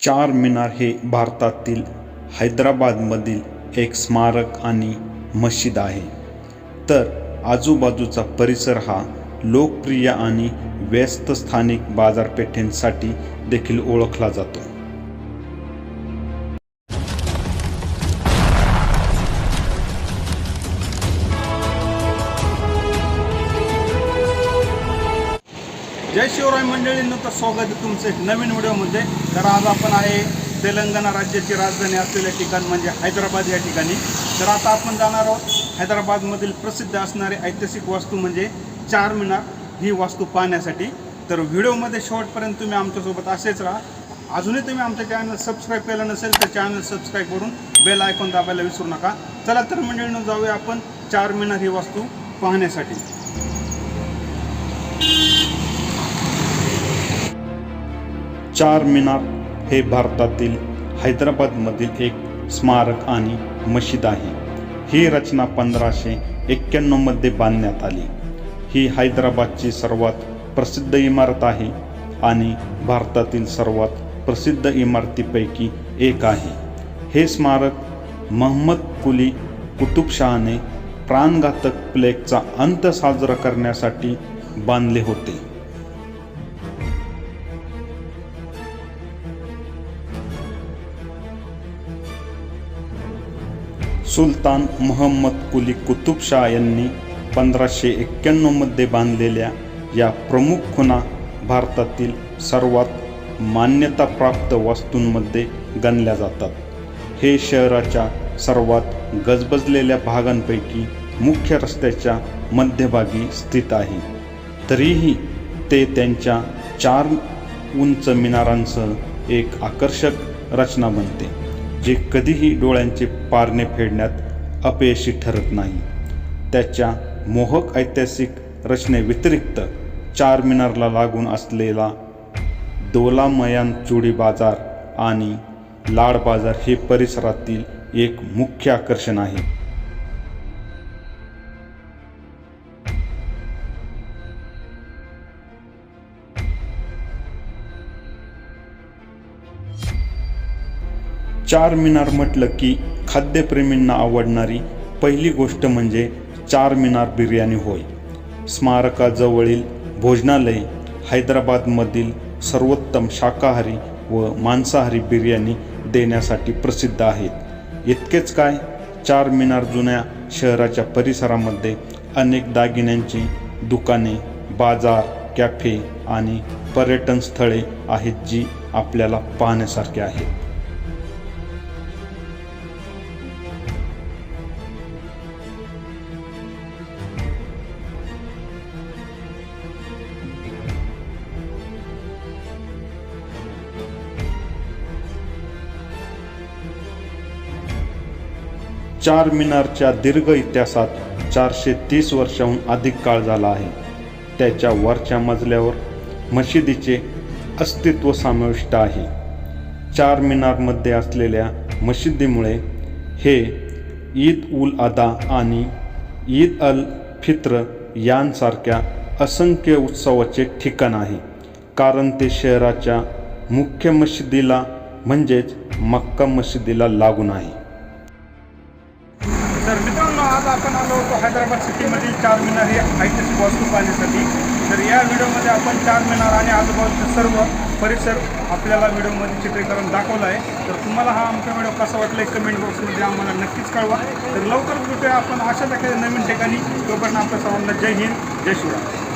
चार मिनार हे भारतातील हैदराबादमधील एक स्मारक आणि मशीद आहे. तर आजूबाजूचा परिसर हा लोकप्रिय आणि व्यस्त स्थानिक बाजारपेठेंसाठी देखील ओळखला जातो. जय शिवराय मंडळींनो तर स्वागत आहे तुमचं एक नवीन व्हिडिओमध्ये. तर आज आपण आहे तेलंगणा राज्याची राजधानी असलेल्या ठिकाण म्हणजे हैदराबाद या ठिकाणी. तर आता आपण जाणार आहोत हैदराबादमधील प्रसिद्ध असणारे ऐतिहासिक वास्तू म्हणजे चार मिनार ही वास्तू पाहण्यासाठी. तर व्हिडिओमध्ये शेवटपर्यंत तुम्ही आमच्यासोबत असेच राहा. अजूनही तुम्ही आमच्या चॅनल सबस्क्राईब केलं नसेल तर चॅनल सबस्क्राईब करून बेल आयकॉन दाबायला विसरू नका. चला तर मंडळीनं जाऊया आपण चार मिनार ही वास्तू पाहण्यासाठी. चार मिनार हे भारतातील हैदराबादमधील एक स्मारक आणि मशीद आहे. ही रचना पंधराशे एक्क्याण्णवमध्ये बांधण्यात आली. ही हैदराबादची सर्वात प्रसिद्ध इमारत आहे आणि भारतातील सर्वात प्रसिद्ध इमारतीपैकी एक आहे. हे स्मारक महम्मद कुली कुतुबशहाने प्राणघातक प्लेगचा अंत साजरा करण्यासाठी बांधले होते. सुलतान महम्मद कुली कुतुबशाह यांनी पंधराशे एक्क्याण्णवमध्ये बांधलेल्या या प्रमुख खुणा भारतातील सर्वात मान्यताप्राप्त वास्तूंमध्ये गणल्या जातात. हे शहराच्या सर्वात गजबजलेल्या भागांपैकी मुख्य रस्त्याच्या मध्यभागी स्थित आहे. तरीही ते त्यांच्या चार उंच मिनारांसह एक आकर्षक रचना बनते. जे कधीही डोळ्यांचे पारणे फेडण्यात अपयशी ठरत नाही. त्याच्या मोहक ऐतिहासिक रचनेव्यतिरिक्त चार मिनारला लागून असलेला दोलामयान चुडी बाजार आणि लाड बाजार हे परिसरातील एक मुख्य आकर्षण आहे. चार मिनार म्हटलं की खाद्यप्रेमींना आवडणारी पहिली गोष्ट म्हणजे चार मिनार बिर्याणी होय. स्मारकाजवळील भोजनालय हैदराबादमधील सर्वोत्तम शाकाहारी व मांसाहारी बिर्याणी देण्यासाठी प्रसिद्ध आहेत. इतकेच काय चार मिनार जुन्या शहराच्या परिसरामध्ये अनेक दागिन्यांची दुकाने बाजार कॅफे आणि पर्यटन स्थळे आहेत जी आपल्याला पाहण्यासारखी आहेत. चार मिनारच्या दीर्घ इतिहासात चारशे तीस वर्षाहून अधिक काळ झाला आहे. त्याच्या वरच्या मजल्यावर मशिदीचे अस्तित्व समाविष्ट आहे. चार मिनारमध्ये असलेल्या मशिदीमुळे हे ईद उल अदा आणि ईद अल फित्र यांसारख्या असंख्य उत्सवाचे ठिकाण आहे. कारण ते शहराच्या मुख्य मशिदीला म्हणजेच मक्का मशिदीला लागून आहे. आपण आलो होतो हैदराबाद सिटीमधील चार मिनार हे ऐतिहासिक वास्तू पाहण्यासाठी. तर या व्हिडिओमध्ये आपण चार मिनार आणि आजूबाजूचे सर्व परिसर आपल्याला व्हिडिओमध्ये चित्रीकरण दाखवलं आहे. तर तुम्हाला हा आमचा व्हिडिओ कसा वाटला आहे कमेंट बॉक्समध्ये आम्हाला नक्कीच कळवा. तर लवकरच भेटूया आपण अशाच एखाद्या नवीन ठिकाणी. तोपर्यंत आपल्या सर्वांना जय हिंद जय शिवराय